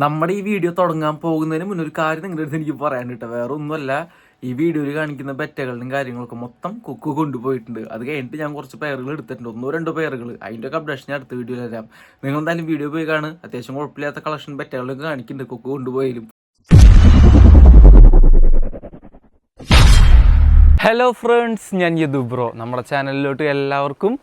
നമ്മുടെ ഈ വീഡിയോ തുടങ്ങാൻ പോകുന്നതിന് മുന്നേ ഒരു കാര്യം നിങ്ങളുടെ അടുത്ത് എനിക്ക് പറയാൻ കേട്ടോ വേറെ ഒന്നുമല്ല. ഈ വീഡിയോയിൽ കാണിക്കുന്ന ബെറ്റകളുടെയും കാര്യങ്ങളൊക്കെ മൊത്തം കുക്ക് കൊണ്ടുപോയിട്ടുണ്ട്. അത് കഴിഞ്ഞിട്ട് ഞാൻ കുറച്ച് പേരുകൾ എടുത്തിട്ടുണ്ട്. ഒന്നോ രണ്ടോ പേരുകൾ. അതിന്റെ ഒക്കെ അപ്ഡേഷൻ ഞാൻ അടുത്ത വീഡിയോയിൽ തരാം നിങ്ങൾ എന്തായാലും വീഡിയോ പോയി കാണ് അത്യാവശ്യം കുഴപ്പമില്ലാത്ത കളക്ഷൻ ബെറ്റകളൊക്കെ കാണിക്കുന്നുണ്ട്. കുക്ക് കൊണ്ടുപോയാലും. ഹലോ ഫ്രണ്ട്സ് ഞാൻ യദു ബ്രോ. നമ്മുടെ ചാനലിലോട്ട് എല്ലാവർക്കും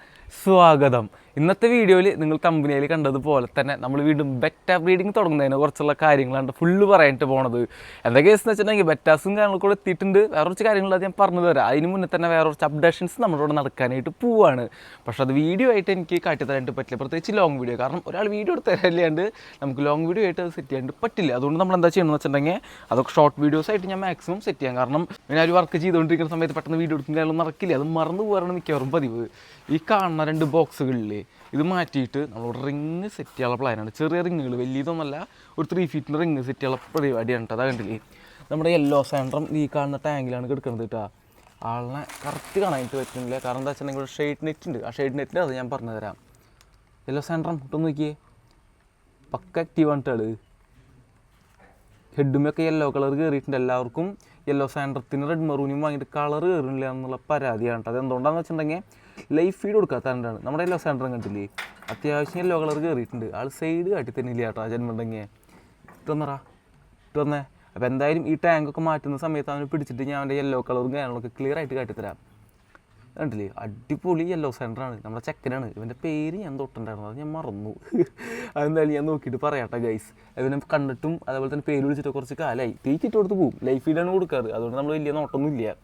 സ്വാഗതം. ഇന്നത്തെ വീഡിയോയിൽ നിങ്ങൾ കമ്പനിയിൽ കണ്ടതുപോലെ തന്നെ നമ്മൾ വീണ്ടും ബെറ്റ ബ്രീഡിങ് തുടങ്ങുന്നതിനെ കുറിച്ചുള്ള കാര്യങ്ങളാണ് ഫുള്ള് പറയാനായിട്ട് പോണത്. എന്താ കേസ് എന്ന് വെച്ചിട്ടുണ്ടെങ്കിൽ ബെറ്റാസും കാര്യങ്ങളും കൂടെ എത്തിയിട്ടുണ്ട്. വേറെ കുറച്ച് കാര്യങ്ങളത് ഞാൻ പറഞ്ഞു തരാം. അതിന് മുന്നേ തന്നെ വേറെ കുറച്ച് അപ്ഡേഷൻസ് നമ്മളോട് നടക്കാനായിട്ട് പോവാണ്. പക്ഷേ അത് വീഡിയോ ആയിട്ട് എനിക്ക് കാട്ടിത്തരാനായിട്ട് പറ്റില്ല. പ്രത്യേകിച്ച് ലോങ് വീഡിയോ കാരണം ഒരാൾ വീഡിയോ എടുത്ത് തരാനില്ലാണ്ട് നമുക്ക് ലോങ് വീഡിയോ ആയിട്ട് സെറ്റ് ചെയ്യാണ്ട് പറ്റില്ല. അതുകൊണ്ട് നമ്മൾ എന്താ ചെയ്യണമെന്ന് വെച്ചിട്ടുണ്ടെങ്കിൽ അതൊക്കെ ഷോർട്ട് വീഡിയോസ് ആയിട്ട് ഞാൻ മാക്സിമം സെറ്റ് ചെയ്യാം. കാരണം ഞാൻ ഒരു വർക്ക് ചെയ്തുകൊണ്ടിരിക്കുന്ന സമയത്ത് പെട്ടെന്ന് വീഡിയോ എടുക്കുന്ന കാര്യങ്ങളൊന്നും നടക്കില്ല. അത് മറന്നു പോകാറാണ് മിക്കവാറും പതിവ്. ഈ കാണുന്ന രണ്ട് ബോക്സുകളിൽ ഇത് മാറ്റിയിട്ട് നമ്മൾ റിങ് സെറ്റ് ചെയ്യാനുള്ള പ്ലാനാണ് ചെറിയ റിങ്ങുകൾ വലിയതൊന്നുമല്ല ഒരു ത്രീ ഫീറ്റിന്റെ റിങ് സെറ്റ് ചെയ്യാനുള്ള പരിപാടിയാണ് കേട്ടോ അതാ കണ്ടില്ലേ? നമ്മുടെ യെല്ലോ സാൻഡ്രം ഈ കാണുന്ന ടാങ്കിലാണ് കിടക്കുന്നത് കേട്ടോ ആളിനെ കറക്റ്റ് കാണാനായിട്ട് പറ്റുന്നില്ല. കാരണം എന്താ വെച്ചിട്ടുണ്ടെങ്കിൽ ഒരു ഷെയ്ഡ് നെറ്റ് ഉണ്ട്. ആ ഷെയ്ഡ് നെറ്റിന്റെ അത് ഞാൻ പറഞ്ഞു തരാം. യെല്ലോ സാൻഡ്രം ഇട്ടൊന്ന് നോക്കിയേ. പക്ക ആക്റ്റീവാണ് കേട്ടോ ആൾ. ഹെഡുമൊക്കെ യെല്ലോ കളർ കയറിയിട്ടുണ്ട് എല്ലാവർക്കും യെല്ലോ സാൻഡ്രത്തിന് റെഡ് മെറൂനും വാങ്ങിയിട്ട് കളർ കയറുന്നില്ല എന്നുള്ള പരാതിയാണ് കേട്ടോ അത് എന്തുകൊണ്ടാണെന്ന് വെച്ചിട്ടുണ്ടെങ്കിൽ ലൈഫ് ഫീഡ് കൊടുക്കാത്തതുകൊണ്ടാണ് നമ്മുടെ എല്ലാ സാൻഡ്രം കണ്ടില്ലേ? അത്യാവശ്യം യെല്ലോ കളർ കയറിയിട്ടുണ്ട് ആൾ സൈഡ് കാട്ടി തന്നില്ല കേട്ടോ ജന്മണ്ടെങ്കിൽ ഇട്ടൊന്നറാ ഇട്ടൊന്നേ അപ്പോൾ എന്തായാലും ഈ ടാങ്കൊക്കെ മാറ്റുന്ന സമയത്ത് അവന് പിടിച്ചിട്ട് ഞാൻ അവന്റെ യെല്ലോ കളറും കാര്യങ്ങളൊക്കെ ക്ലിയർ ആയിട്ട് കാട്ടിത്തരാം കണ്ടില്ലേ? അടിപൊളി യെല്ലോ സെന്ററാണ് നമ്മുടെ ചെക്കനാണ്. ഇവന്റെ പേര് ഞാൻ തൊട്ടുണ്ടായിരുന്നു അത് ഞാൻ മറന്നു. അതെന്തായാലും ഞാൻ നോക്കിയിട്ട് പറയാട്ടെ ഗൈസ് ഇവനെ കണ്ടിട്ടും അതേപോലെ തന്നെ പേര് വിളിച്ചിട്ട് കുറച്ച് കാലമായി തീറ്റിട്ട് കൊടുത്ത് പോകും ലൈഫ് ഫീഡാണ് കൊടുക്കാറ്. അതുകൊണ്ട് നമ്മൾ വലിയ നോട്ടൊന്നും ഇല്ല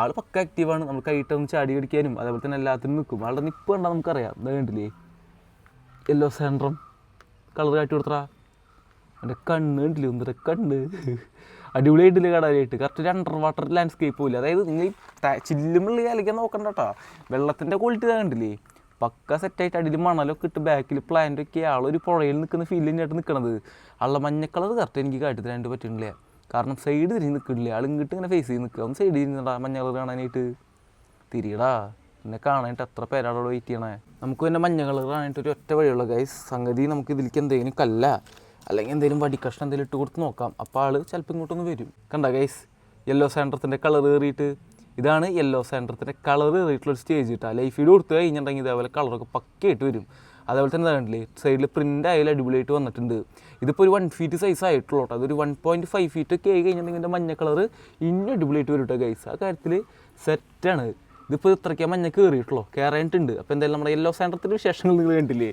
ആൾ പക്ക ആക്റ്റീവാണ് നമ്മൾ കൈയിട്ടൊന്ന് ചാടി അടിക്കാനും അതേപോലെ തന്നെ എല്ലാത്തിനും നിൽക്കും. ആളുടെ നിപ്പ് കണ്ടാൽ നമുക്കറിയാം. എന്താ കണ്ടില്ലേ? യെല്ലോ സെൻട്രം കളർ കാട്ടി കൊടുത്തറാ എന്റെ കണ്ണ് കണ്ടില്ലേ? ഒന്നര കണ്ണ്. അടിപൊളിയായിട്ടില്ല കടലായിട്ട്. കറക്റ്റ് ഒരു അണ്ടർ വാട്ടർ ലാൻഡ്സ്കേപ്പ് പോലെ. അതായത് നിങ്ങൾ ചില്ലുമുള്ള അലക്കാൻ നോക്കണ്ട കേട്ടോ വെള്ളത്തിന്റെ ക്വാളിറ്റി കണ്ടില്ലേ? പക്ക സെറ്റായിട്ട് അടിയിൽ മണലൊക്കെ ഇട്ട് ബാക്കിൽ പ്ലാന്റ് ഒക്കെ ആളൊരു പുഴയിൽ നിൽക്കുന്ന ഫീലിനായിട്ട് നിൽക്കണത് ആളുടെ മഞ്ഞ കളർ കറക്റ്റ് എനിക്ക് കാട്ടി തരാനായിട്ട് പറ്റുന്നില്ല. കാരണം സൈഡ് തിരിഞ്ഞ് നിൽക്കില്ല? ആൾ ഇങ്ങോട്ട് ഇങ്ങനെ ഫേസ് ചെയ്ത് നിൽക്കുക. ഒന്ന് സൈഡ് മഞ്ഞ കളർ കാണാനായിട്ട്. തിരിയടാ. എന്നെ കാണാനായിട്ട് എത്ര പേരാണ് അവിടെ വെയിറ്റ് ചെയ്യണേ? നമുക്ക് പിന്നെ മഞ്ഞ കളർ കാണാനായിട്ട് ഒരു ഒറ്റ വഴിയുള്ള ഗൈസ് സംഗതി നമുക്ക് ഇതിലേക്ക് എന്തെങ്കിലും കല്ല അല്ലെങ്കിൽ എന്തെങ്കിലും വടിക്കഷ്ണം എന്തെങ്കിലും ഇട്ട് കൊടുത്ത് നോക്കാം. അപ്പോൾ ആൾ ചിലപ്പോൾ ഇങ്ങോട്ടൊന്ന് വരും. കണ്ട ഗൈസ് യെല്ലോ സാൻഡ്രത്തിന്റെ കളർ കയറിയിട്ട് ഇതാണ് യെല്ലോ സാൻഡ്രത്തിന്റെ കളർ കയറിയിട്ടുള്ള ഒരു സ്റ്റേജ് കിട്ടുക ലൈഫ് ഫീഡ് കൊടുത്തു കഴിഞ്ഞിട്ടുണ്ടെങ്കിൽ ഇതേപോലെ കളറൊക്കെ പക്കയായിട്ട് വരും. അതേപോലെ തന്നെ കണ്ടില്ലേ സൈഡിൽ പ്രിന്റ് ആയാലും അടിപൊളിയായിട്ട് വന്നിട്ടുണ്ട്. ഇതിപ്പോൾ ഒരു വൺ ഫീറ്റ് സൈസ് ആയിട്ടുള്ളൂ കേട്ടോ അതൊരു വൺ പോയിന്റ് ഫൈവ് ഫീറ്റ് ഒക്കെ ആയി കഴിഞ്ഞാൽ ഇതിന്റെ മഞ്ഞ കളർ ഇന്നും അടിപൊളിയായിട്ട് വരും കേട്ടോ ഗൈസ് ആ കാര്യത്തിൽ സെറ്റാണ് ഇതിപ്പോൾ ഇത്രയ്ക്ക് മഞ്ഞ കയറിയിട്ടുള്ളൂ കയറായിട്ടുണ്ട് അപ്പോൾ എന്തായാലും നമ്മുടെ യെല്ലോ സാൻഡ്രത്തിന്റെ വിശേഷങ്ങൾ നിങ്ങൾ കണ്ടില്ലേ?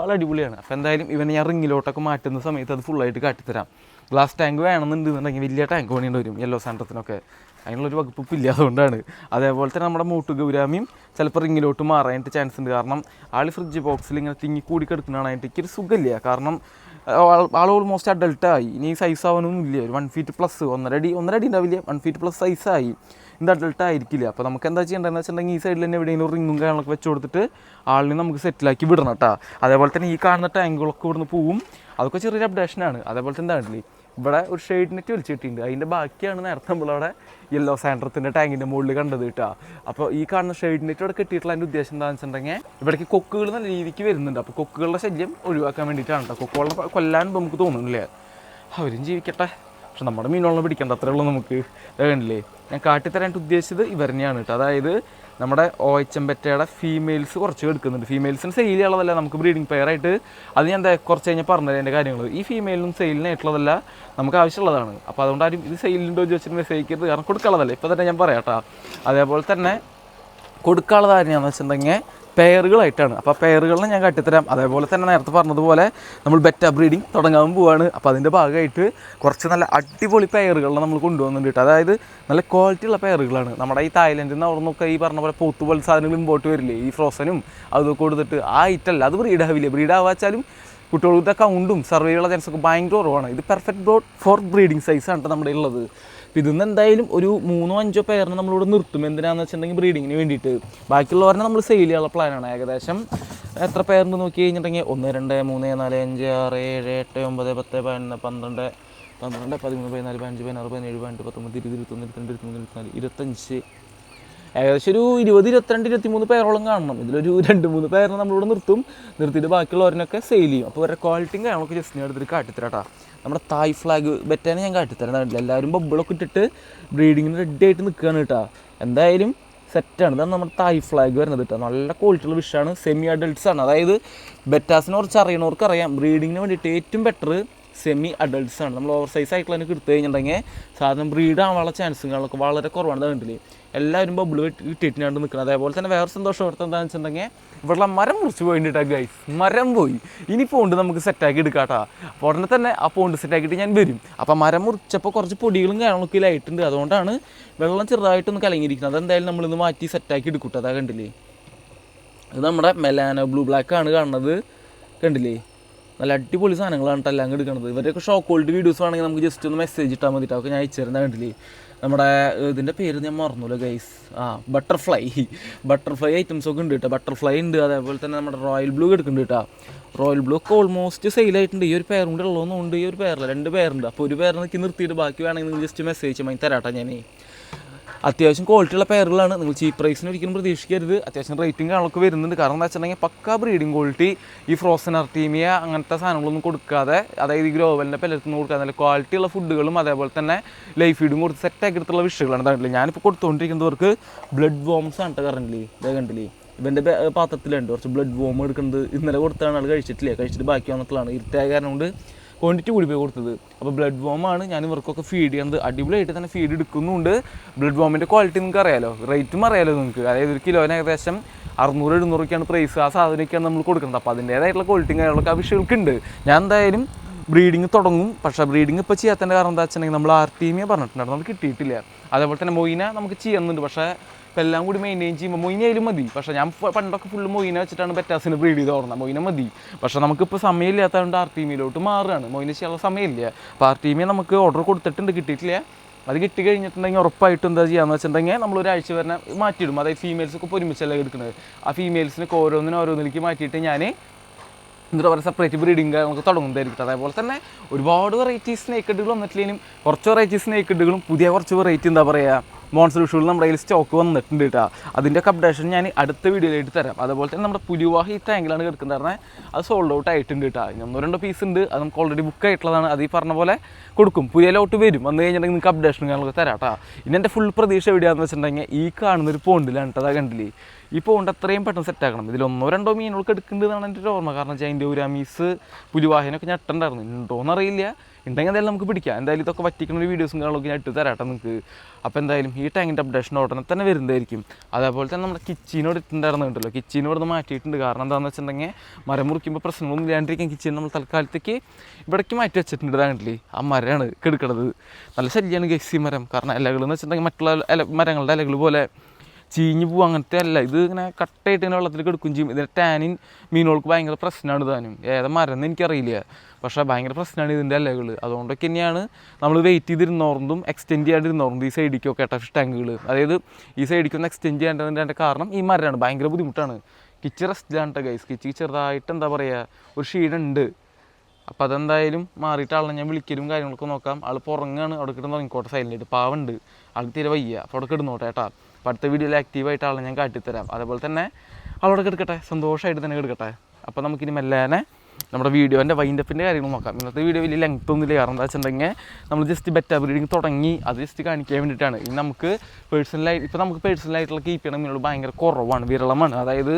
ആൾ അടിപൊളിയാണ്. അപ്പോൾ എന്തായാലും ഇവനെ ഞാൻ റിങ്ങിലോട്ടൊക്കെ മാറ്റുന്ന സമയത്ത് അത് ഫുള്ളായിട്ട് കാട്ടിത്തരാം. ഗ്ലാസ് ടാങ്ക് വേണമെന്നുണ്ടെന്നുണ്ടെങ്കിൽ വലിയ ടാങ്ക് പണിയേണ്ടി വരും യെല്ലോ സാൻഡ്രത്തിനൊക്കെ അതിനുള്ളൊരു വകുപ്പ് ഇല്ല അതുകൊണ്ടാണ്. അതേപോലെ തന്നെ നമ്മുടെ മൂട്ട് ഗൗരാമിയും ചിലപ്പോൾ റിങ്ങിലോട്ട് മാറാനായിട്ട് ചാൻസ് ഉണ്ട്. കാരണം ആൾ ഫ്രിഡ്ജ് ബോക്സിൽ ഇങ്ങനെ തിങ്ങി കൂടി കിടക്കുന്നതാണായിട്ട് എനിക്കൊരു സുഖമില്ല. കാരണം ആൾ- ഓൾമോസ്റ്റ് അഡൾട്ടായി ഇനി സൈസ് ആവാനൊന്നും ഇല്ല ഒരു വൺ ഫീറ്റ് പ്ലസ് ഒന്നര അടി ഉണ്ടാവില്ല. വൺ ഫീറ്റ് പ്ലസ് സൈസായി ഇത് അഡൾട്ട് ആയിരിക്കില്ല. അപ്പോൾ നമുക്ക് എന്താ ചെയ്യേണ്ടതെന്ന് വെച്ചിട്ടുണ്ടെങ്കിൽ ഈ സൈഡിൽ തന്നെ എവിടെയെങ്കിലും റിങ്ങും കാര്യങ്ങളൊക്കെ വെച്ച് കൊടുത്തിട്ട് ആളിനെ നമുക്ക് സെറ്റിലാക്കി വിടണം കേട്ടോ അതേപോലെ തന്നെ ഈ കാണുന്ന ടാങ്കുകളൊക്കെ ഇവിടുന്ന് പോവും. അതൊക്കെ ചെറിയൊരു അപ്ഡേഷനാണ് അതേപോലെ തന്നെ എന്താ ഇവിടെ ഒരു ഷെയ്ഡ് നെറ്റ് വലിച്ചു കിട്ടിയിട്ടുണ്ട് അതിന്റെ ബാക്കിയാണ് നേരത്തെ നമ്മളവിടെ യെല്ലോ സാൻഡ്രത്തിന്റെ ടാങ്കിന്റെ മുകളിൽ കണ്ടത് കേട്ടോ. അപ്പോൾ ഈ കാണുന്ന ഷെയ്ഡ് നെറ്റ് ഇവിടെ കിട്ടിയിട്ടുള്ള അതിന്റെ ഉദ്ദേശം എന്താണെന്ന് വെച്ചിട്ടുണ്ടെങ്കിൽ ഇവിടേക്ക് കൊക്കുകൾ നല്ല രീതിക്ക് വരുന്നുണ്ട്. അപ്പോൾ കൊക്കുകളുടെ ശല്യം ഒഴിവാക്കാൻ വേണ്ടിയിട്ടാണ് കേട്ടോ. കൊക്കുകളെ കൊല്ലാൻ നമുക്ക് തോന്നുന്നില്ലേ? അവരും ജീവിക്കട്ടെ. പക്ഷെ നമ്മുടെ മീനുകളെ പിടിക്കേണ്ട അത്രേ ഉള്ളൂ നമുക്ക്. കണ്ടില്ലേ? ഞാൻ കാട്ടിത്തരാനായിട്ട് ഉദ്ദേശിച്ചത് ഇവരെന്നെയാണ് കേട്ടോ. അതായത് നമ്മുടെ എം ഫീമെയിൽസ് കുറച്ച് എടുക്കുന്നുണ്ട്. ഫീമെയിൽസിന് സെയിൽ ഉള്ളതല്ല നമുക്ക് ബ്രീഡിംഗ് പെയറായിട്ട് അത് ഞാൻ കുറച്ച് കഴിഞ്ഞാൽ പറഞ്ഞത് എന്റെ കാര്യങ്ങൾ ഈ ഫീമെയിലും സെയിലിനായിട്ടുള്ളതല്ല നമുക്ക് ആവശ്യമുള്ളതാണ്. അപ്പോൾ അതുകൊണ്ട് ആരും ഇത് സെയിലുണ്ടോ എന്ന് ചോദിച്ചിട്ട് മെസ്സേജ് കാരണം കൊടുക്കാനുള്ളതല്ല. ഇപ്പോൾ തന്നെ ഞാൻ പറയാം കേട്ടോ. അതേപോലെ തന്നെ കൊടുക്കാനുള്ളത് ആരെയാണെന്ന് വെച്ചിട്ടുണ്ടെങ്കിൽ പെയറുകളായിട്ടാണ്. അപ്പോൾ പെയറുകളിനെ ഞാൻ കാട്ടിത്തരാം. അതേപോലെ തന്നെ നേരത്തെ പറഞ്ഞതുപോലെ നമ്മൾ ബെറ്റ ബ്രീഡിങ് തുടങ്ങാൻ പോവാണ്. അപ്പോൾ അതിന്റെ ഭാഗമായിട്ട് കുറച്ച് നല്ല അടിപൊളി പെയറുകളെ നമ്മൾ കൊണ്ടുവന്നിട്ടുണ്ട് കേട്ടോ. അതായത് നല്ല ക്വാളിറ്റി ഉള്ള പെയറുകളാണ്. നമ്മുടെ ഈ തായ്ലൻഡിൽ നിന്ന് അവിടെ നിന്നൊക്കെ ഈ പറഞ്ഞ പോലെ പോത്ത് പോലെ സാധനങ്ങൾ ഇമ്പോർട്ട് വരില്ലേ? ഈ ഫ്രോസനും അതൊക്കെ കൊടുത്തിട്ട് ആ ഇറ്റല്ല അത് ബ്രീഡ് ആവില്ല? ബ്രീഡ് ആവാച്ചാലും കുട്ടികളുടെ കൗണ്ടും സർവേയുള്ള ചാൻസ് ഒക്കെ ഭയങ്കര കുറവാണ്. ഇത് പെർഫെക്റ്റ് ബ്രോഡ് ഫോർ ബ്രീഡിങ് സൈസാണ് നമ്മുടെ ഉള്ളത് അപ്പോൾ ഇതിന്ന് എന്തായാലും ഒരു മൂന്നോ അഞ്ചോ പേരിനെ നമ്മളിവിടെ നിർത്തും. എന്തിനാണെന്ന് വെച്ചിട്ടുണ്ടെങ്കിൽ ബ്രീഡിങ്ങിന് വേണ്ടിയിട്ട്. ബാക്കിയുള്ളവരെ നമ്മൾ സെയിൽ ചെയ്യാനുള്ള പ്ലാനാണ് ഏകദേശം എത്ര പേരുണ്ട് നോക്കി കഴിഞ്ഞിട്ടുണ്ടെങ്കിൽ ഒന്ന് രണ്ട് മൂന്ന് നാല് അഞ്ച് ആറ് ഏഴ് എട്ട് ഒമ്പത് പത്ത് പതിനൊന്ന് പന്ത്രണ്ട് പന്ത്രണ്ട് പതിമൂന്ന് പതിനാല് പതിനഞ്ച് പതിനാറ് പതിനേഴ് പതിനെട്ട് പത്തൊമ്പത് ഇരുപത് ഇരുപത്തൊന്ന് ഇരുപത്തിരണ്ട് ഇരുപത്തിമൂന്ന് ഇരുപത്തിനാല് ഇരുപത്തഞ്ച് ഏകദേശം ഒരു ഇരുപത് ഇരുപത്തിരണ്ട് ഇരുപത്തിമൂന്ന് പേരോളം കാണണം. ഇതിലൊരു രണ്ട് മൂന്ന് പേരെ നമ്മളിവിടെ നിർത്തും. നിർത്തിയിട്ട് ബാക്കിയുള്ളവരനൊക്കെ സെയിൽ ചെയ്യും. അപ്പോൾ അവരുടെ ക്വാളിറ്റിയും കാര്യങ്ങളൊക്കെ ജസ്റ്റ് എടുത്തിട്ട് കാട്ടിത്തരാട്ടാ. നമ്മുടെ തായ് ഫ്ലാഗ് ബെറ്റാനെ ഞാൻ കാട്ടിത്തരാൻ എല്ലാവരും ബബിളൊക്കെ ഇട്ടിട്ട് ബ്രീഡിങ്ങിന് റെഡി ആയിട്ട് നിൽക്കുകയാണ് കേട്ടോ. എന്തായാലും സെറ്റാണ് ഇതാണ് നമ്മുടെ തായ് ഫ്ലാഗ് വരുന്നത് കേട്ടോ. നല്ല ക്വാളിറ്റിയുള്ള വിഷയമാണ് സെമി അഡൾട്ട്സ് ആണ്. അതായത് ബെറ്റാസിനെ കുറിച്ച് അറിയണവർക്ക് അറിയാം ബ്രീഡിങ്ങിന് വേണ്ടിയിട്ട് ഏറ്റവും ബെറ്റർ സെമി അഡൾട്ട്സ് ആണ്. നമ്മൾ ഓവർ സൈസ് ആയിട്ടുള്ള എടുത്തു കഴിഞ്ഞിട്ടുണ്ടെങ്കിൽ സാധനം ബ്രീഡ് ആവാനുള്ള ചാൻസുകളൊക്കെ വളരെ കുറവാണ്. ഇത് കണ്ടില്ലേ? എല്ലാവരും ബബിൾ ഇട്ടിട്ടാണ് നിൽക്കുന്നത് അതേപോലെ തന്നെ വേറെ സന്തോഷം ഓർത്ത് എന്താണെന്ന് വെച്ചിട്ടുണ്ടെങ്കിൽ ഇവിടെയുള്ള മരം മുറിച്ച് പോയിട്ടാ ഗൈസ് മരം പോയി. ഇനി പോണ്ട് നമുക്ക് സെറ്റാക്കി എടുക്കാട്ടാ അപ്പോൾ ഉടനെ തന്നെ ആ പോണ്ട് സെറ്റാക്കിയിട്ട് ഞാൻ വരും. അപ്പോൾ മരം മുറിച്ചപ്പോൾ കുറച്ച് പൊടികളും കാര്യങ്ങളൊക്കെ ലൈറ്റുണ്ട് അതുകൊണ്ടാണ് വെള്ളം ചെറുതായിട്ടൊന്ന് കലങ്ങിയിരിക്കുന്നത്. അതെന്തായാലും നമ്മളിന്ന് മാറ്റി സെറ്റാക്കി എടുക്കൂട്ടോ അതാ കണ്ടില്ലേ? ഇത് നമ്മുടെ മെലാനോ ബ്ലൂ ബ്ലാക്ക് ആണ് കാണുന്നത്. കണ്ടില്ലേ? നല്ല അടിപൊളി സാധനങ്ങളാണ് കേട്ടോ എല്ലാം എടുക്കുന്നത് ഇവരുടെയൊക്കെ ഷോക്ക് ക്വാളിറ്റി വീഡിയോസ് വേണമെങ്കിൽ നമുക്ക് ജസ്റ്റ് ഒന്ന് മെസ്സേജ് ഇട്ടാൽ മതി ഒക്കെ ഞാൻ അയച്ചു തരുന്ന കണ്ടില്ലേ? നമ്മുടെ ഇതിന്റെ പേര് ഞാൻ മറന്നുല്ലോ ഗൈസ് ആ ബട്ടർഫ്ലൈ ബട്ടർഫ്ലൈ ഐറ്റംസ് ഒക്കെ ഉണ്ട് കേട്ടോ ബട്ടർഫ്ലൈ ഉണ്ട്. അതേപോലെ തന്നെ നമ്മുടെ റോയൽ ബ്ലൂ എടുക്കുന്നുണ്ട് കേട്ടോ റോയൽ ബ്ലൂ ഒക്കെ ഓൾമോസ്റ്റ് സെയിൽ ആയിട്ടുണ്ട്. ഈ ഒരു പേരും കൂടെ ഉള്ളതെന്നുണ്ട് ഈ ഒരു പേരില്ല രണ്ട് പേരുണ്ട് അപ്പോൾ ഒരു പേര് നിൽക്കി നിർത്തിയിട്ട് ബാക്കി വേണമെങ്കിൽ നിങ്ങൾ ജസ്റ്റ് മെസ്സേജ് മതി തരാട്ടോ ഞാനേ. അത്യാവശ്യം ക്വാളിറ്റി ഉള്ള പെയറുകളാണ് നിങ്ങൾ ചീപ്പ് പ്രൈസിന് ഒരിക്കലും പ്രതീക്ഷിക്കരുത്. അത്യാവശ്യം റേറ്റിംഗ് കാണൊക്കെ വരുന്നുണ്ട്. കാരണം എന്താ വെച്ചിട്ടുണ്ടെങ്കിൽ പക്ക ബ്രീഡിംഗ് ക്വാളിറ്റി ഈ ഫ്രോസൺ അർട്ടീമിയ അങ്ങനത്തെ സാധനങ്ങളൊന്നും കൊടുക്കാതെ അതായത് ഈ ഗ്രോവലിന്റെ പെല്ലത്തൊന്നും കൊടുക്കാതെ നല്ല ക്വാളിറ്റി ഉള്ള ഫുഡുകളും അതേപോലെ തന്നെ ലൈഫ് ഫീഡും കൊടുത്ത് സെറ്റ് ആക്കിയിട്ടുള്ള വിഷയങ്ങളാണ്. കണ്ടില്ലേ? ഞാനിപ്പോൾ കൊടുത്തുകൊണ്ടിരിക്കുന്നവർക്ക് ബ്ലഡ് വോംസ് ആണ് കേട്ടോ ഇതേ കണ്ടില്ലേ? ഇവന്റെ പാത്രത്തിലുണ്ട്. കുറച്ച് ബ്ലഡ് വോം എടുക്കുന്നത് ഇന്നലെ കൊടുത്താണ് ആൾ കഴിച്ചിട്ടില്ല? കഴിച്ചിട്ട് ബാക്കി വന്നിട്ടുള്ളതാണ്. ഇരുട്ടായ കാരണം കൊണ്ട് ക്വാണ്ടിറ്റി കൂടി പോയി കൊടുത്തത്. അപ്പോൾ ബ്ലഡ് വോമാണ് ഞാൻ ഇവർക്കൊക്കെ ഫീഡ് ചെയ്യുന്നത് അടിപൊളിയായിട്ട് തന്നെ ഫീഡ് എടുക്കുന്നുണ്ട്. ബ്ലഡ് വോമിന്റെ ക്വാളിറ്റി നിങ്ങൾക്ക് അറിയാലോ? റേറ്റും അറിയാലോ നിങ്ങൾക്ക്. അതായത് ഒരു കിലോന് ഏകദേശം അറുന്നൂറ് എഴുന്നൂറൊക്കെയാണ് പ്രൈസ് ആ സാധനമൊക്കെയാണ് നമ്മൾ കൊടുക്കുന്നത്. അപ്പോൾ അതിന്റേതായിട്ടുള്ള ക്വാളിറ്റിയും കാര്യങ്ങളൊക്കെ വിഷയങ്ങൾക്കുണ്ട്. ഞാൻ എന്തായാലും ബ്രീഡിങ് തുടങ്ങും. പക്ഷേ ബ്രീഡിങ് ഇപ്പോൾ ചെയ്യാത്തതിന്റെ കാരണം എന്താ വെച്ചിട്ടുണ്ടെങ്കിൽ നമ്മൾ ആർ ടി എമ്മിയെ പറഞ്ഞിട്ടുണ്ടായിരുന്നു. നമുക്ക് കിട്ടിയിട്ടില്ല. അതേപോലെ തന്നെ മൊയിന നമുക്ക് ചെയ്യുന്നുണ്ട്. പക്ഷേ ഇപ്പം എല്ലാം കൂടി മെയിന്റെയിൻ ചെയ്യുമ്പോൾ മൊയിനായാലും മതി. പക്ഷേ ഞാൻ പണ്ടൊക്കെ ഫുള്ള് മൊയിനെ വെച്ചിട്ടാണ് ബെറ്റാസിന് ബ്രീഡ് ചെയ്ത് ഓർന്നത് മൊയിനെ മതി. പക്ഷേ നമുക്കിപ്പോൾ സമയമില്ലാത്തതുകൊണ്ട് ആർ ടി എമ്മിലോട്ട് മാറുകയാണ്. മൊയിനെ ചെയ്യാനുള്ള സമയമില്ല. അപ്പോൾ ആർ ടീമിയെ നമുക്ക് ഓർഡർ കൊടുത്തിട്ടുണ്ട്. കിട്ടിയിട്ടില്ല. അത് കിട്ടി കഴിഞ്ഞിട്ടുണ്ടെങ്കിൽ ഉറപ്പായിട്ടും എന്താ ചെയ്യാന്ന് വെച്ചിട്ടുണ്ടെങ്കിൽ നമ്മൾ ഒരാഴ്ച വരെ മാറ്റിയിടും. അതായത് ഫീമെയിൽസ് ഒക്കെ ഇപ്പോൾ ഒരുമിച്ചല്ല എടുക്കുന്നത് ആ ഫീമെയിൽസിനൊക്കെ ഓരോന്നിനും ഓരോന്നിലേക്ക് മാറ്റിയിട്ട് ഞാൻ എന്നിട്ട് പറയുക സെപ്പറേറ്റ് ബ്രീഡിങ് നമുക്ക് തുടങ്ങുന്നതായിരിക്കും അതേപോലെ തന്നെ ഒരുപാട് വെറൈറ്റി സ്നേക്കഡുകൾ വന്നിട്ടില്ലെങ്കിലും കുറച്ച് വെറൈറ്റി സ്നേക്കഡുകളും പുതിയ കുറച്ച് വെറൈറ്റി എന്താ പറയുക മോൺസർ വിഷുവിൽ നമ്മുടെ കയ്യിൽ സ്റ്റോക്ക് വന്നിട്ടുണ്ട് കേട്ടോ. അതിന്റെ ഒക്കെ അപ്ഡേഷൻ ഞാൻ അടുത്ത വീഡിയോയിലായിട്ട് തരാം. അതുപോലെ തന്നെ നമ്മുടെ പുലിവാഹി ഈ ടാങ്കിലാണ് കിടക്കുന്നത്. അത് സോൾഡ് ഔട്ട് ആയിട്ടുണ്ട് കേട്ടോ. ഒന്നോ രണ്ടോ പീസ് ഉണ്ട്. അത് നമുക്ക് ഓൾറെഡി ബുക്ക് ആയിട്ടുള്ളതാണ്. അത് ഈ പറഞ്ഞ പോലെ കൊടുക്കും. പുതിയലോട്ട് വരും. വന്നു കഴിഞ്ഞിട്ടുണ്ടെങ്കിൽ നിങ്ങൾക്ക് അപ്ഡേഷൻ കാര്യങ്ങളൊക്കെ തരാം കേട്ടോ. ഇനി എന്റെ ഫുൾ പ്രതീക്ഷ എവിടെയാണെന്ന് വെച്ചിട്ടുണ്ടെങ്കിൽ ഈ കാണുന്നൊരു പോണ്ടിലാണ് കേട്ടോ. അതാ കണ്ടില്ലേ? ഈ ഉണ്ട് എത്രയും പെട്ടെന്ന് സെറ്റ് ആക്കണം. ഇതിൽ ഒന്നോ രണ്ടോ മീനുകൾക്ക് എടുക്കേണ്ടതാണ് എന്റെ ഒരു ഓർമ്മ. കാരണം വെച്ചാൽ അതിന്റെ ഉരാമീസ് പുലിവാഹിനൊക്കെ ഉണ്ടോയെന്ന് അറിയില്ല ഉണ്ടെങ്കിൽ എന്തായാലും നമുക്ക് പിടിക്കാം. എന്തായാലും ഇതൊക്കെ പറ്റിക്കുന്ന ഒരു വീഡിയോസും കാണുമ്പോൾ ഞാൻ ഇട്ട് തരാട്ടെ നിങ്ങൾക്ക് അപ്പോൾ എന്തായാലും ഈ ടാങ്കിന്റെ അപ്ഡേഷൻ ഉടനെ തന്നെ വരുന്നതായിരിക്കും. അതേപോലെ തന്നെ നമ്മുടെ കിച്ചീനോട് ഇട്ടുണ്ടായിരുന്നു കേട്ടല്ലോ കിച്ചീനോട് നിന്ന് മാറ്റിയിട്ടുണ്ട്. കാരണം എന്താണെന്ന് വെച്ചിട്ടുണ്ടെങ്കിൽ മരം മുറിക്കുമ്പോൾ പ്രശ്നങ്ങളൊന്നും ഇല്ലാണ്ടിരിക്കാൻ കിച്ചീൻ നമ്മൾ തൽക്കാലത്തേക്ക് ഇവിടേക്ക് മാറ്റി വെച്ചിട്ടുണ്ട്. കണ്ടില്ലേ? ആ മരമാണ് കെടുക്കണത്. നല്ല ശല്യമാണ് ഗസി മരം. കാരണം ഇലകൾ എന്ന് വെച്ചിട്ടുണ്ടെങ്കിൽ മറ്റുള്ള മരങ്ങളുടെ ഇലകൾ പോലെ ചീഞ്ഞു പോകും അങ്ങനത്തെ അല്ല. ഇത് ഇങ്ങനെ കട്ടായിട്ട് ഇങ്ങനെ വെള്ളത്തിൽ എടുക്കും ചെയ്യും. ഇതിന്റെ ടാനിൻ മീനുകൾക്ക് ഭയങ്കര പ്രശ്നമാണ് താനും ഏതാ മരം എന്ന് എനിക്കറിയില്ല. പക്ഷേ ഭയങ്കര പ്രശ്നമാണ് ഇതിന്റെ അല്ലകൾ അതുകൊണ്ടൊക്കെ തന്നെയാണ് നമ്മൾ വെയിറ്റ് ചെയ്തിരുന്നോർന്നതും എക്സ്റ്റെൻഡ് ചെയ്യാണ്ടിരുന്നോർന്നതും ഈ സൈഡിക്കൊക്കെ കേട്ടോ ഫിഷ് ടാങ്കുകൾ അതായത് ഈ സൈഡിക്കൊന്ന് എക്സ്റ്റെൻഡ് ചെയ്യേണ്ടതിന്റെ കാരണം ഈ മരമാണ്. ഭയങ്കര ബുദ്ധിമുട്ടാണ്. കിച്ച് റെസ്റ്റിലാണ് കേട്ടോ ഗൈസ് കിച്ചി ചെറുതായിട്ട് എന്താ പറയുക ഒരു ക്ഷീണുണ്ട്. അപ്പോൾ അതെന്തായാലും മാറിയിട്ട് ആളെ ഞാൻ വിളിക്കലും കാര്യങ്ങളൊക്കെ നോക്കാം. ആൾ പുറങ്ങാണ്. അവിടെ കിട്ടുന്ന തുടങ്ങിക്കോട്ടെ സൈലന്റ് പാവുണ്ട്. ആൾക്ക് തീരെ വയ്യ. അപ്പോൾ അവിടെ കിടന്നോട്ടെ ഏട്ടാ അപ്പോൾ അടുത്ത വീഡിയോയിൽ ആക്റ്റീവായിട്ട് ആളെ ഞാൻ കാട്ടിത്തരാം. അതേപോലെ തന്നെ ആളവിടെ കിടക്കട്ടെ സന്തോഷമായിട്ട് തന്നെ കിടക്കട്ടെ അപ്പോൾ നമുക്കിനി മെല്ലേനെ നമ്മുടെ വീഡിയോന്റെ വൈൻഡപ്പിന്റെ കാര്യങ്ങൾ നോക്കാം. ഇന്നത്തെ വീഡിയോ വലിയ ലെങ്ത് ഒന്നുമില്ല. കാരണം എന്താ വെച്ചിട്ടുണ്ടെങ്കിൽ നമ്മൾ ജസ്റ്റ് ബെറ്റർ ബ്രീഡിങ് തുടങ്ങി അത് ജസ്റ്റ് കാണിക്കാൻ വേണ്ടിയിട്ടാണ്. ഇനി നമുക്ക് പേഴ്സണലായി ഇപ്പോൾ നമുക്ക് പേഴ്സണലായിട്ടുള്ള കീപ്പ് ചെയ്യണം മീനുകൾ ഭയങ്കര കുറവാണ് വിരളമാണ്. അതായത്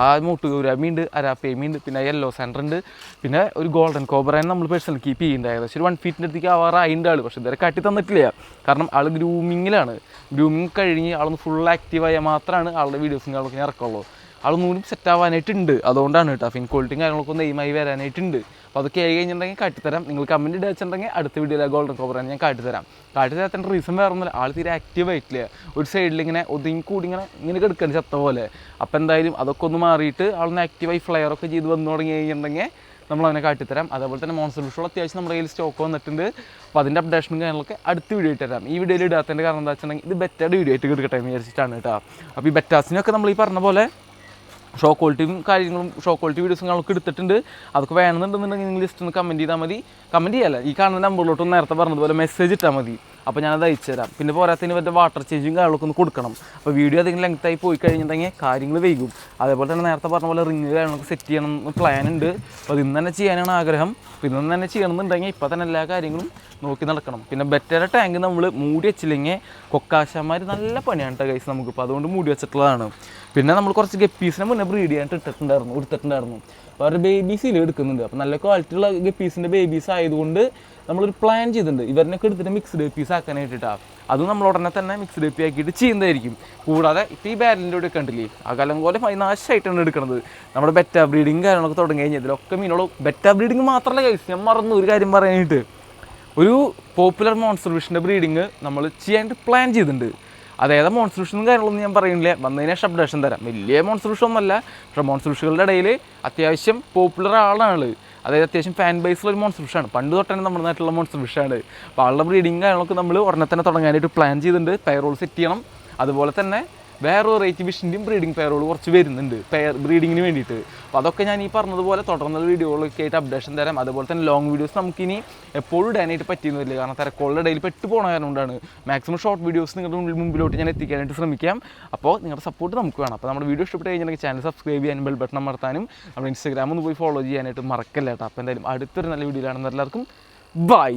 ആ മൂട്ടുകൂരാമീണ്ട് അരാപ്പേമിയുണ്ട് പിന്നെ യെല്ലോ സെന്റർ ഉണ്ട് പിന്നെ ഒരു ഗോൾഡൻ കോബറേനെ നമ്മൾ പേഴ്സണൽ കീപ്പ് ചെയ്യുന്നുണ്ട് ഏകദേശം ഒരു വൺ ഫീറ്റിന്റെ അടുത്തേക്ക് ആവാറായിട്ടുണ്ട് ആൾ പക്ഷേ ഇതുവരെ കാട്ടി തന്നിട്ടില്ല. കാരണം ആൾ ഗ്രൂമിങ്ങിലാണ് ഗ്രൂമിങ് കഴിഞ്ഞ് ആളൊന്ന് ഫുൾ ആക്റ്റീവായാൽ മാത്രമാണ് ആളുടെ വീഡിയോസും കാര്യങ്ങളൊക്കെ ഇറക്കുള്ളൂ ആളൊന്നുകൂടി സെറ്റ് ആവാനായിട്ടുണ്ട്. അതുകൊണ്ടാണ് കേട്ടോ ഫിൻ ക്വാളിറ്റിയും കാര്യങ്ങളൊക്കെ ഒന്ന് എയിമായി വരാനായിട്ടുണ്ട്. അപ്പോൾ അതൊക്കെ ആയി കഴിഞ്ഞിട്ടുണ്ടെങ്കിൽ കാട്ടിത്തരാം. നിങ്ങൾ കമന്റ് ഇടിച്ചിട്ടുണ്ടെങ്കിൽ അടുത്ത വീഡിയോയിൽ ഗോൾഡൻ കോബറാണ് ഞാൻ കാട്ടിത്തരാം. കാട്ടിത്തരാത്തതിന്റെ റീസൺ വേറെ ഒന്നുമില്ല. ആൾ തീരെ ആക്റ്റീവ് ആയിട്ടില്ല. ഒരു സൈഡിൽ ഇങ്ങനെ ഒതുങ്ങി കൂടി ഇങ്ങനെ ഇങ്ങനെ കിടക്കണം ചത്ത പോലെ. അപ്പോൾ എന്തായാലും അതൊക്കെ ഒന്ന് മാറിയിട്ട് ആളൊന്ന് ആക്റ്റീവായി ഫ്ലെയറൊക്കെ ചെയ്ത് വന്നു തുടങ്ങി കഴിഞ്ഞിട്ടുണ്ടെങ്കിൽ നമ്മൾ അവനെ കാട്ടിത്തരാം. അതേപോലെ തന്നെ മോൺസർ വിഷുകൾ അത്യാവശ്യം നമ്മുടെ കയ്യിൽ സ്റ്റോക്ക് വന്നിട്ടുണ്ട്. അപ്പോൾ അതിന്റെ അപ്ഡേഷനും കാര്യങ്ങളൊക്കെ അടുത്ത വീഡിയോ ഇട്ട് തരാം. ഈ വീഡിയോയിൽ ഇടാത്തതിന്റെ കാരണം എന്താ വെച്ചിട്ടുണ്ടെങ്കിൽ ഇത് ബെറ്റർ വീഡിയോ ആയിട്ട് കിടക്കട്ടെ എന്ന് വിചാരിച്ചിട്ടാണ് കേട്ടോ അപ്പോൾ ഈ ബെറ്റാസിനൊക്കെ നമ്മൾ ഈ പറഞ്ഞ പോലെ ഷോ ക്വാളിറ്റിയും കാര്യങ്ങളും ഷോ ക്വാളിറ്റി വീഡിയോസും നമുക്ക് എടുത്തിട്ടുണ്ട്. അതൊക്കെ വേണമെന്നുണ്ടെന്നുണ്ടെങ്കിൽ നിങ്ങൾ ജസ്റ്റ് ഒന്ന് കമന്റ് ചെയ്താൽ മതി. കമന്റ് ചെയ്യല്ല ഈ കാണുന്ന നമ്പറിലോട്ട് നേരത്തെ പറഞ്ഞതുപോലെ മെസ്സേജ് ഇട്ടാൽ മതി. അപ്പോൾ ഞാനത് അയച്ചു തരാം. പിന്നെ പോരാത്തതിന് മറ്റേ വാട്ടർ ചേഞ്ചും കാര്യങ്ങളൊക്കെ ഒന്ന് കൊടുക്കണം. അപ്പോൾ വീഡിയോ അധികം ലെങ്ത്തായി പോയി കഴിഞ്ഞിട്ടുണ്ടെങ്കിൽ കാര്യങ്ങൾ വൈകും. അതേപോലെ തന്നെ നേരത്തെ പറഞ്ഞ പോലെ റിങ് കാര്യങ്ങളൊക്കെ സെറ്റ് ചെയ്യണം എന്ന് പ്ലാൻ ഉണ്ട്. അപ്പോൾ ഇന്ന് തന്നെ ചെയ്യാനാണ് ആഗ്രഹം. അപ്പോൾ ഇന്ന് തന്നെ ചെയ്യണമെന്നുണ്ടെങ്കിൽ ഇപ്പോൾ തന്നെ എല്ലാ കാര്യങ്ങളും നോക്കി നടക്കണം. പിന്നെ ബെറ്റർ ടാങ്ക് നമ്മൾ മൂടി വെച്ചില്ലെങ്കിൽ കൊക്കാശന്മാർ നല്ല പണിയാണ് കേട്ടോ കൈസ് നമുക്കിപ്പോൾ അതുകൊണ്ട് മൂടി വെച്ചിട്ടുള്ളതാണ്. പിന്നെ നമ്മൾ കുറച്ച് ഗപ്പീസിനെ മുന്നേ ബ്രീഡ് ചെയ്യാനായിട്ട് ഇട്ടിട്ടുണ്ടായിരുന്നു എടുത്തിട്ടുണ്ടായിരുന്നു അപ്പോൾ അവരുടെ ബേബീസിൽ എടുക്കുന്നുണ്ട്. അപ്പോൾ നല്ല ക്വാളിറ്റി ഉള്ള ഗപ്പീസിന്റെ ബേബീസ് ആയതുകൊണ്ട് നമ്മളൊരു പ്ലാൻ ചെയ്തിട്ടുണ്ട്. ഇവരിനൊക്കെ എടുത്തിട്ട് മിക്സ്ഡ് ഗപ്പീസ് ആക്കാനായിട്ടാണ് അത് നമ്മൾ ഉടനെ തന്നെ മിക്സ്ഡ് ഗപ്പി ആക്കിയിട്ട് ചെയ്യുന്നതായിരിക്കും. കൂടാതെ ഇപ്പോൾ ഈ ബാരലിന്റെ കൂടെ കണ്ടില്ലേ? അകലം പോലെ നാശമായിട്ടാണ് എടുക്കുന്നത് നമ്മുടെ ബെറ്റ ബ്രീഡിങ് കാര്യങ്ങളൊക്കെ തുടങ്ങി കഴിഞ്ഞാൽ ഇതിലൊക്കെ മീനുകളും ബെറ്റ ബ്രീഡിങ് മാത്രമല്ല കൈസ് ഞാൻ മറന്നു ഒരു കാര്യം പറയാനായിട്ട്. ഒരു പോപ്പുലർ മോൺസ്റ്റർ ബ്രീഡിങ് നമ്മൾ ചെയ്യാനായിട്ട് പ്ലാൻ ചെയ്തിട്ടുണ്ട്. അതായത് മോൺസ്റ്റർ ഫിഷ് കാര്യങ്ങളൊന്നും ഞാൻ പറയുന്നില്ല. വന്നതിനെ അപ്ഡേഷൻ തരാം. വലിയ ഫിഷ് ഒന്നല്ല പക്ഷേ മോൺസ്റ്റർ ഇടയിൽ അത്യാവശ്യം പോപ്പുലർ ആളാണ്. അതായത് അത്യാവശ്യം ഫാൻ ബേസിലുള്ള ഒരു മോൺസ്ട്രൂഷാണ് പണ്ട് തൊട്ടാണ് നമ്മുടെ നാട്ടിലുള്ള മോൺസ്ട്രൂഷാണ് അപ്പോൾ ആളുടെ ബ്രീഡിങ് കാര്യങ്ങളൊക്കെ നമ്മൾ ഉടനെ തന്നെ തുടങ്ങാനായിട്ട് പ്ലാൻ ചെയ്തിട്ടുണ്ട്. പൈറോൾ സെറ്റ് ചെയ്യണം. അതുപോലെ തന്നെ വേറെ വെറൈറ്റി ഫിഷിന്റെയും ബ്രീഡിംഗ് പെയറുകൾ കുറച്ച് വരുന്നുണ്ട്. പെയർ ബ്രീഡിങ്ങിന് വേണ്ടിയിട്ട്. അപ്പോൾ അതൊക്കെ ഞാൻ ഈ പറഞ്ഞതുപോലെ തുടർന്നുള്ള വീഡിയോകളൊക്കെ ആയിട്ട് അപ്ഡേഷൻ തരാം. അതുപോലെ തന്നെ ലോങ് വീഡിയോസ് നമുക്കിനി എപ്പോഴും ഇടാനായിട്ട് പറ്റിയെന്ന് വരില്ല. കാരണം തിരക്കുകളുടെ ഇടയിൽ പെട്ട് പോണ കാരണം കൊണ്ടാണ്. മാക്സിമം ഷോർട്ട് വീഡിയോസ് നിങ്ങളുടെ മുമ്പിലോട്ട് ഞാൻ എത്തിക്കാനായിട്ട് ശ്രമിക്കാം. അപ്പോൾ നിങ്ങളുടെ സപ്പോർട്ട് നമുക്ക് വേണം. അപ്പോൾ നമ്മുടെ വീഡിയോ ഇഷ്ടപ്പെട്ട് കഴിഞ്ഞാൽ ചാനൽ സബ്സ്ക്രൈബ് ചെയ്യാനും ബെൽ ബട്ടൺ അമർത്താനും നമ്മുടെ ഇൻസ്റ്റാഗ്രാമിൽ ഒന്ന് പോയി ഫോളോ ചെയ്യാനായിട്ട് മറക്കല്ലേട്ടോ അപ്പോൾ എന്തായാലും അടുത്തൊരു നല്ല വീഡിയോയിലാണെന്ന് എല്ലാവർക്കും ബൈ